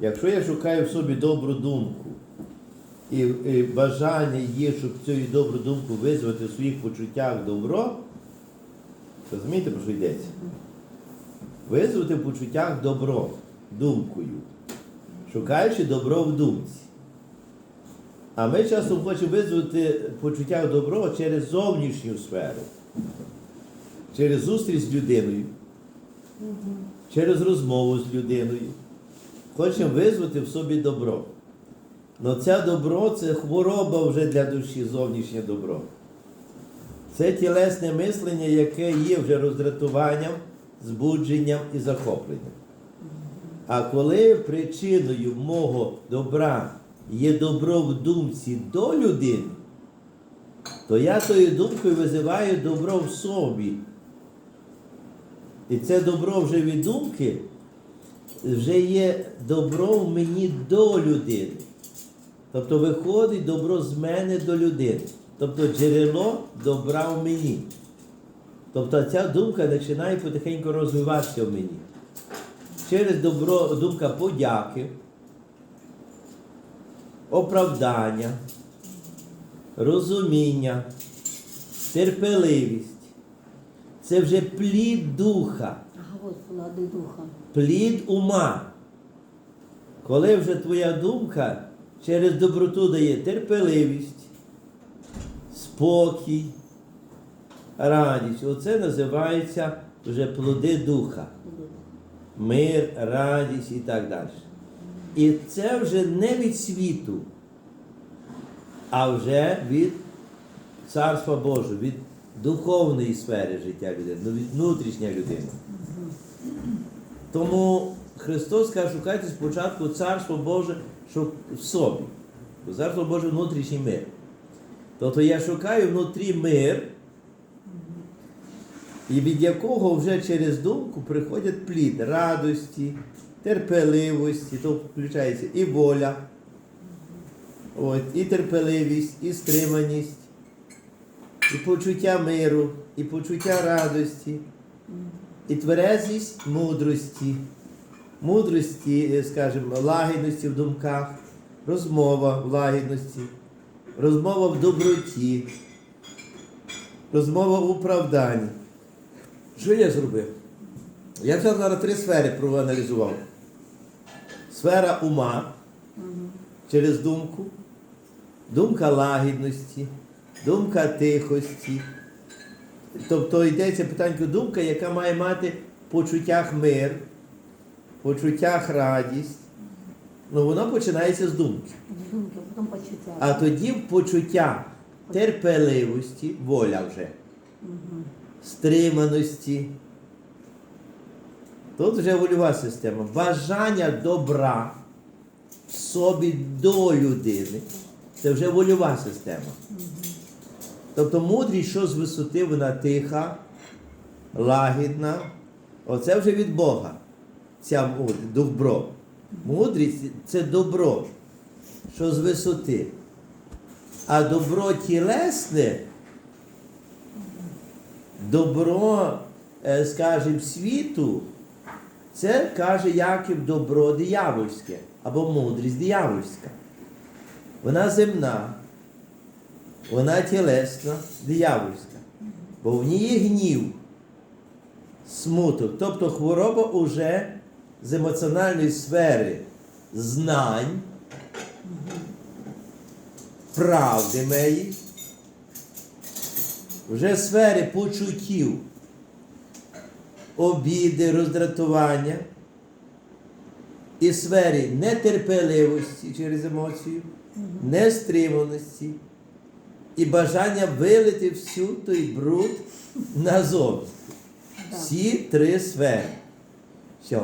Якщо я шукаю в собі добру думку і, і бажання є, щоб цю добру думку визвати в своїх почуттях добро, розумієте, про що йдеться? Визвати в почуттях добро думкою, шукаючи добро в думці. А ми часто хочемо визвати в почуттях добро через зовнішню сферу, через зустріч з людиною, через розмову з людиною. Хочемо визвати в собі добро. Но це добро це хвороба вже для душі, зовнішнє добро. Це тілесне мислення, яке є вже роздратуванням, збудженням і захопленням. А коли причиною мого добра є добро в думці до людини, то я тою думкою визиваю добро в собі. І це добро вже від думки вже є добро в мені до людини. Тобто виходить добро з мене до людини. Тобто джерело добра в мені. Тобто ця думка починає потихеньку розвиватися в мені. Через добро, думка подяки, оправдання, розуміння, терпеливість. Це вже плід духа Влади духа. плід ума. Коли вже твоя думка через доброту дає терпеливість, спокій, радість. Оце називається вже плоди духа. Мир, радість і так далі. І це вже не від світу, а вже від Царства Божого, від духовної сфери життя людини, ну, від внутрішньої людини. Тому Христос каже, шукайте спочатку Царство Боже в собі. Бо Царство Боже внутрішній мир. Тобто я шукаю внутрі мир, і від якого вже через думку приходять плід радості, терпеливості, то включається і воля, от, і терпеливість, і стриманість, і почуття миру, і почуття радості, і тверезість мудрості, мудрості, е, скажімо, лагідності в думках, розмова в лагідності, розмова в доброті, розмова в оправданні. Що я зробив? Я взяв зараз три сфери проаналізував. Сфера ума через думку, думка лагідності, думка тихості. Тобто йдеться питання думка, яка має мати в почуттях мир, в почуттях радість. Ну, воно починається з думки. А тоді в почуття терпеливості, воля вже, стриманості. Тут вже вольова система. Бажання добра в собі до людини. Це вже вольова система. Тобто мудрість, що з висоти вона тиха, лагідна. Оце вже від Бога. Ця мудрість, добро. Мудрість це добро, що з висоти. А добро тілесне, добро, е, скажімо, світу, це каже Яків добро диявольське або мудрість диявольська. Вона земна, вона тілесна, диявольська. Бо в ній є гнів, смуток, тобто хвороба уже з емоціональної сфери знань, правди меї, вже сфери почуттів, обіди, роздратування і сфері нетерпеливості через емоцію, нестриманості і бажання вилити всю той бруд назовні. Всі три сфери. Все.